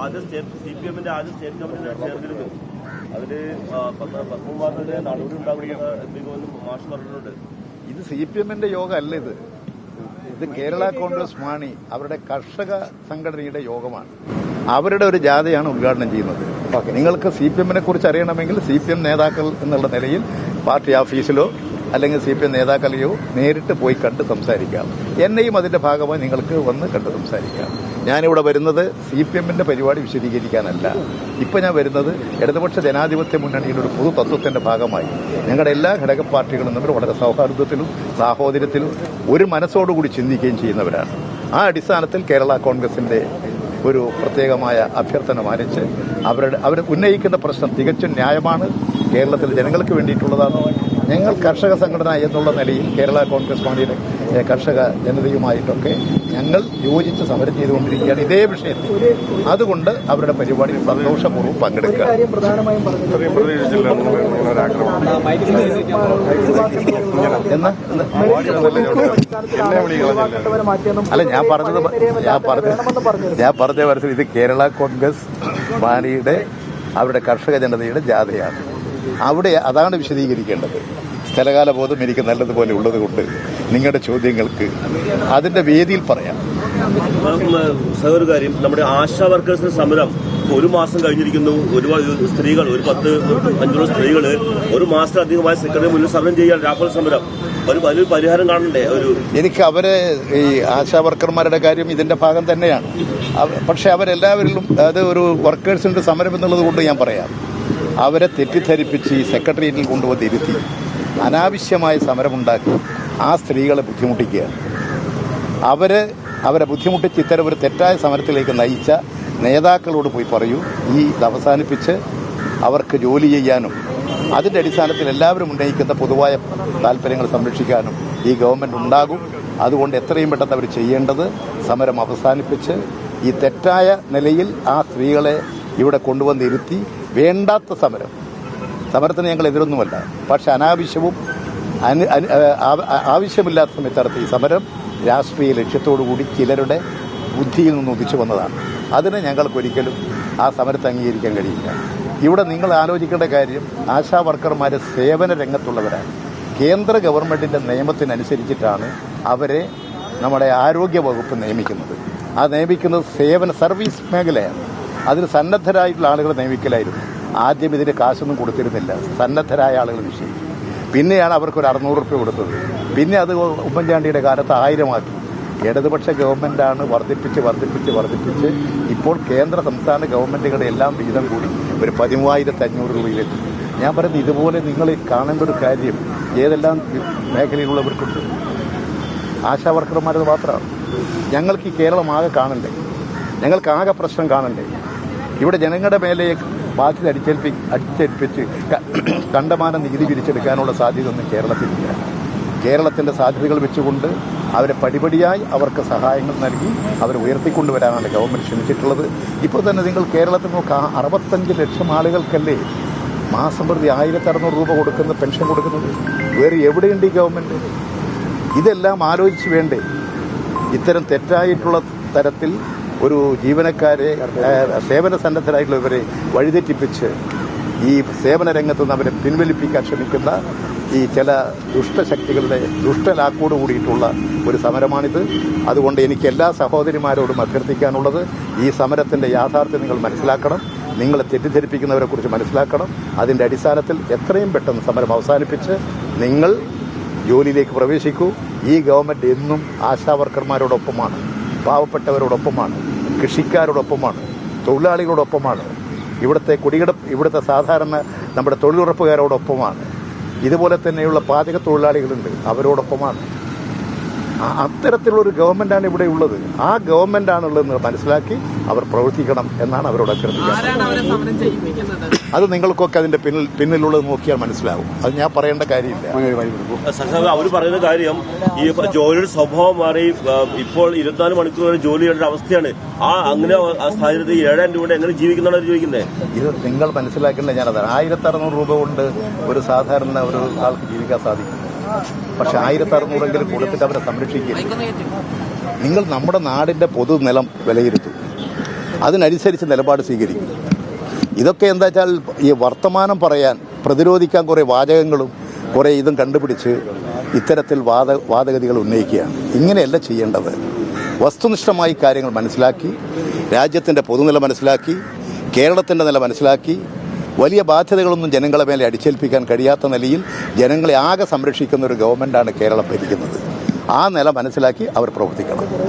ആദ്യം state C P എമ്മിന്റെ ആദ്യം സ്റ്റേറ്റ് കമ്മിറ്റി ചേർന്നിരുന്നു അതിൽ നടപടി എന്തെങ്കിലും മാഷ് പറഞ്ഞിട്ടുണ്ട്. ഇത് സി പി എമ്മിന്റെ യോഗം അല്ല ഇത്. ഇത് കേരള കോൺഗ്രസ് മാണി അവരുടെ കർഷക സംഘടനയുടെ യോഗമാണ്. അവരുടെ ഒരു ജാഥയാണ് ഉദ്ഘാടനം ചെയ്യുന്നത്. ഓക്കെ നിങ്ങൾക്ക് സി പി എമ്മിനെ കുറിച്ച് അറിയണമെങ്കിൽ സി പി എം നേതാക്കൾ എന്നുള്ള നിലയിൽ പാർട്ടി ഓഫീസിലോ അല്ലെങ്കിൽ സി പി എം നേതാക്കളെയോ നേരിട്ട് പോയി കണ്ട് സംസാരിക്കാം. എന്നെയും അതിന്റെ ഭാഗമായി നിങ്ങൾക്ക് വന്ന് കണ്ട് സംസാരിക്കാം. ഞാനിവിടെ വരുന്നത് സി പി എമ്മിന്റെ പരിപാടി വിശദീകരിക്കാനല്ല. ഇപ്പൊ ഞാൻ വരുന്നത് ഇടതുപക്ഷ ജനാധിപത്യ മുന്നണിയുടെ ഒരു പൊതു തത്വത്തിന്റെ ഭാഗമായി. ഞങ്ങളുടെ എല്ലാ ഘടക പാർട്ടികളും തമ്മിൽ വളരെ സൗഹാർദ്ദത്തിലും സാഹോദര്യത്തിലും ഒരു മനസ്സോടുകൂടി ചിന്തിക്കുകയും ചെയ്യുന്നവരാണ്. ആ അടിസ്ഥാനത്തിൽ കേരള കോൺഗ്രസിന്റെ ഒരു പ്രത്യേകമായ അഭ്യർത്ഥന മാനിച്ച് അവരുടെ അവർ ഉന്നയിക്കുന്ന പ്രശ്നം തികച്ചും ന്യായമാണ്. കേരളത്തിലെ ജനങ്ങൾക്ക് വേണ്ടിയിട്ടുള്ളതാണ്. ഞങ്ങൾ കർഷക സംഘടന എന്നുള്ള നിലയിൽ കേരള കോൺഗ്രസ് പാർട്ടിയുടെ കർഷക ജനതയുമായിട്ടൊക്കെ ഞങ്ങൾ യോജിച്ച് സമരം ചെയ്തുകൊണ്ടിരിക്കുകയാണ് ഇതേ വിഷയത്തിൽ. അതുകൊണ്ട് അവരുടെ പരിപാടിയിൽ സന്തോഷപൂർവം പങ്കെടുക്കുക. അല്ല ഞാൻ പറഞ്ഞത് ഞാൻ പറഞ്ഞ ഞാൻ പറഞ്ഞ പരസ്യം ഇത് കേരള കോൺഗ്രസ് പാർട്ടിയുടെ അവരുടെ കർഷക ജനതയുടെ ജാഥയാണ്. അവിടെ അതാണ് വിശദീകരിക്കേണ്ടത്. സ്ഥലകാല ബോധം എനിക്ക് നല്ലതുപോലെ ഉള്ളത് കൊണ്ട് നിങ്ങളുടെ ചോദ്യങ്ങൾക്ക് അതിന്റെ വേദിയിൽ പറയാം. കാര്യം നമ്മുടെ ആശാ വർക്കേഴ്സിന്റെ സമരം ഒരു മാസം കഴിഞ്ഞിരിക്കുന്നു. ഒരുപാട് സ്ത്രീകൾ ഒരു പത്ത് അഞ്ചോളം സ്ത്രീകൾ ഒരു മാസത്തിലധികമായി സെക്രട്ടറി മുന്നിൽ സമരം ചെയ്യാൻ രാഹുൽ സമരം. ഒരു വലിയ പരിഹാരം കാണണ്ടേ? ഒരു എനിക്ക് അവരെ ഈ ആശാ വർക്കർമാരുടെ കാര്യം ഇതിന്റെ ഭാഗം തന്നെയാണ്. പക്ഷെ അവരെല്ലാവരിലും അത് ഒരു വർക്കേഴ്സിന്റെ സമരം എന്നുള്ളത് കൊണ്ട് ഞാൻ പറയാം. അവരെ തെറ്റിദ്ധരിപ്പിച്ച് ഈ സെക്രട്ടേറിയറ്റിൽ കൊണ്ടുപോയി ഇരുത്തി. അനാവശ്യമായ സമരമുണ്ടാക്കി ആ സ്ത്രീകളെ ബുദ്ധിമുട്ടിക്കുകയാണ് അവർ അവരെ ബുദ്ധിമുട്ടിച്ച് ഇത്തരം ഒരു തെറ്റായ സമരത്തിലേക്ക് നയിച്ച നേതാക്കളോട് പോയി പറയൂ. ഈ ഇത് അവസാനിപ്പിച്ച് അവർക്ക് ജോലി ചെയ്യാനും അതിന്റെ അടിസ്ഥാനത്തിൽ എല്ലാവരും ഉന്നയിക്കുന്ന പൊതുവായ താല്പര്യങ്ങൾ സംരക്ഷിക്കാനും ഈ ഗവൺമെന്റ് ഉണ്ടാകും. അതുകൊണ്ട് എത്രയും പെട്ടെന്ന് അവർ ചെയ്യേണ്ടത് സമരം അവസാനിപ്പിച്ച് ഈ തെറ്റായ നിലയിൽ ആ സ്ത്രീകളെ ഇവിടെ കൊണ്ടുവന്നിരുത്തി വേണ്ടാത്ത സമരം സമരത്തിന് ഞങ്ങൾ എതിരൊന്നുമല്ല. പക്ഷെ അനാവശ്യവും ആവശ്യമില്ലാത്ത സമയത്ത് നടത്തിയ ഈ സമരം രാഷ്ട്രീയ ലക്ഷ്യത്തോടുകൂടി ചിലരുടെ ബുദ്ധിയിൽ നിന്ന് ഉദിച്ചു വന്നതാണ്. അതിന് ഞങ്ങൾക്കൊരിക്കലും ആ സമരത്തെ അംഗീകരിക്കാൻ കഴിയില്ല. ഇവിടെ നിങ്ങൾ ആലോചിക്കേണ്ട കാര്യം ആശാ വർക്കർമാർ സേവന രംഗത്തുള്ളവരാണ്. കേന്ദ്ര ഗവൺമെന്റിന്റെ നിയമത്തിനനുസരിച്ചിട്ടാണ് അവരെ നമ്മുടെ ആരോഗ്യ വകുപ്പ് നിയമിക്കുന്നത്. ആ നിയമിക്കുന്നത് സേവന സർവീസ് മേഖലയാണ്. അതിന് സന്നദ്ധരായിട്ടുള്ള ആളുകളെ നിയമിക്കലായിരുന്നു. ആദ്യം ഇതിന് കാശൊന്നും കൊടുത്തിരുന്നില്ല. സന്നദ്ധരായ ആളുകൾ നിശ്ചയിച്ചു. പിന്നെയാണ് അവർക്ക് ഒരു അറുന്നൂറ് റുപ്യ കൊടുത്തത്. പിന്നെ അത് ഉമ്മൻചാണ്ടിയുടെ കാലത്ത് ആയിരമാക്കി. ഇടതുപക്ഷ ഗവൺമെന്റാണ് വർദ്ധിപ്പിച്ച് വർദ്ധിപ്പിച്ച് വർദ്ധിപ്പിച്ച് ഇപ്പോൾ കേന്ദ്ര സംസ്ഥാന ഗവൺമെന്റുകളുടെ എല്ലാം വിഹിതം കൂടി ഒരു പതിമൂവായിരത്തി അഞ്ഞൂറ് രൂപയിലെത്തി ഞാൻ പറയുന്നത് ഇതുപോലെ നിങ്ങൾ കാണേണ്ട ഒരു കാര്യം ഏതെല്ലാം മേഖലയിലുള്ളവർക്കുണ്ട്. ആശാ വർക്കർമാരത് മാത്രമാണ്. ഞങ്ങൾക്ക് ഈ കേരളം ആകെ കാണണ്ടേ? ഞങ്ങൾക്ക് ആകെ പ്രശ്നം കാണണ്ടേ? ഇവിടെ ജനങ്ങളുടെ മേലെ ബാധ്യത അടിച്ചേൽപ്പി അടിച്ചേൽപ്പിച്ച് കണ്ടമാനം നികുതി പിരിച്ചെടുക്കാനുള്ള സാധ്യതയൊന്നും കേരളത്തിലില്ല. കേരളത്തിന്റെ സാധ്യതകൾ വെച്ചുകൊണ്ട് അവരെ പടിപടിയായി അവർക്ക് സഹായങ്ങൾ നൽകി അവരെ ഉയർത്തിക്കൊണ്ടുവരാനാണ് ഗവൺമെന്റ് ശ്രമിച്ചിട്ടുള്ളത്. ഇപ്പോൾ തന്നെ നിങ്ങൾ കേരളത്തിൽ നോക്കുക അറുപത്തഞ്ച് ലക്ഷം ആളുകൾക്കല്ലേ മാസം പ്രതി ആയിരത്തി അറുന്നൂറ് രൂപ കൊടുക്കുന്ന പെൻഷൻ കൊടുക്കുന്നത്? വേറെ എവിടെയുണ്ട് ഈ ഗവൺമെന്റ്? ഇതെല്ലാം ആലോചിച്ച് വേണ്ടേ? ഇത്തരം തെറ്റായിട്ടുള്ള തരത്തിൽ ഒരു ജീവനക്കാരെ സേവന സന്നദ്ധരായിട്ടുള്ളവരെ വഴിതെറ്റിപ്പിച്ച് ഈ സേവന രംഗത്ത് നിന്ന് അവരെ പിൻവലിപ്പിക്കാൻ ശ്രമിക്കുന്ന ഈ ചില ദുഷ്ടശക്തികളുടെ ദുഷ്ടലാക്കോട് കൂടിയിട്ടുള്ള ഒരു സമരമാണിത്. അതുകൊണ്ട് എനിക്ക് എല്ലാ സഹോദരിമാരോടും അഭ്യർത്ഥിക്കാനുള്ളത് ഈ സമരത്തിന്റെ യാഥാർത്ഥ്യം നിങ്ങൾ മനസ്സിലാക്കണം. നിങ്ങളെ തെറ്റിദ്ധരിപ്പിക്കുന്നവരെ കുറിച്ച് മനസ്സിലാക്കണം. അതിന്റെ അടിസ്ഥാനത്തിൽ എത്രയും പെട്ടെന്ന് സമരം അവസാനിപ്പിച്ച് നിങ്ങൾ ജോലിയിലേക്ക് പ്രവേശിക്കൂ. ഈ ഗവൺമെന്റ് എന്നും ആശാ വർക്കർമാരോടൊപ്പമാണ്. പാവപ്പെട്ടവരോടൊപ്പമാണ് കൃഷിക്കാരോടൊപ്പമാണ് തൊഴിലാളികളോടൊപ്പമാണ് ഇവിടുത്തെ കുടികിട ഇവിടുത്തെ സാധാരണ നമ്മുടെ തൊഴിലുറപ്പുകാരോടൊപ്പമാണ്. ഇതുപോലെ തന്നെയുള്ള പാചക തൊഴിലാളികളുണ്ട് അവരോടൊപ്പമാണ്. അത്തരത്തിലുള്ളൊരു ഗവൺമെന്റാണ് ഇവിടെ ഉള്ളത്. ആ ഗവൺമെന്റാണുള്ളതെന്ന് മനസ്സിലാക്കി അവർ പ്രവർത്തിക്കണം എന്നാണ് അവരോട് അഭ്യർത്ഥിക്കുന്നത്. അത് നിങ്ങൾക്കൊക്കെ അതിന്റെ പിന്നിൽ പിന്നിലുള്ളത് നോക്കിയാൽ മനസ്സിലാവും. അത് ഞാൻ പറയേണ്ട കാര്യമില്ല. അവർ പറയുന്ന കാര്യം ഈ ജോലിയുടെ സ്വഭാവം മാറി ഇപ്പോൾ ഇരുപത്തിനാല് മണിക്കൂർ വരെ ജോലി ചെയ്യേണ്ട അവസ്ഥയാണ്. ആ അങ്ങനെ ആ സാഹചര്യത്തിൽ ഏഴായിരം രൂപ എങ്ങനെ ജീവിക്കുന്നതാണ് ചോദിക്കുന്നത് ഇത് നിങ്ങൾ മനസ്സിലാക്കേണ്ട ഞാനത് ആയിരത്തി അറുന്നൂറ് രൂപ കൊണ്ട് ഒരു സാധാരണ ഒരു ആൾക്ക് ജീവിക്കാൻ സാധിക്കും പക്ഷെ ആയിരത്തി അറുന്നൂറെങ്കിലും കൊടുത്തിട്ട് അവരെ സംരക്ഷിക്കുക നിങ്ങൾ നമ്മുടെ നാടിന്റെ പൊതുനിലം വിലയിരുത്തും. അതിനനുസരിച്ച് നിലപാട് സ്വീകരിക്കും. ഇതൊക്കെ എന്താ വെച്ചാൽ ഈ വർത്തമാനം പറയാൻ പ്രതിരോധിക്കാൻ കുറേ വാചകങ്ങളും കുറേ ഇതും കണ്ടുപിടിച്ച് ഇത്തരത്തിൽ വാദ വാദഗതികൾ ഉന്നയിക്കുകയാണ്. ഇങ്ങനെയല്ല ചെയ്യേണ്ടത്. വസ്തുനിഷ്ഠമായി കാര്യങ്ങൾ മനസ്സിലാക്കി രാജ്യത്തിന്റെ പൊതുനില മനസ്സിലാക്കി കേരളത്തിന്റെ നില മനസ്സിലാക്കി വലിയ ബാധ്യതകളൊന്നും ജനങ്ങളെ മേലെ അടിച്ചേൽപ്പിക്കാൻ കഴിയാത്ത നിലയിൽ ജനങ്ങളെ ആകെ സംരക്ഷിക്കുന്ന ഒരു ഗവൺമെന്റാണ് കേരളം ഭരിക്കുന്നത്. ആ നില മനസ്സിലാക്കി അവർ പ്രവർത്തിക്കണം.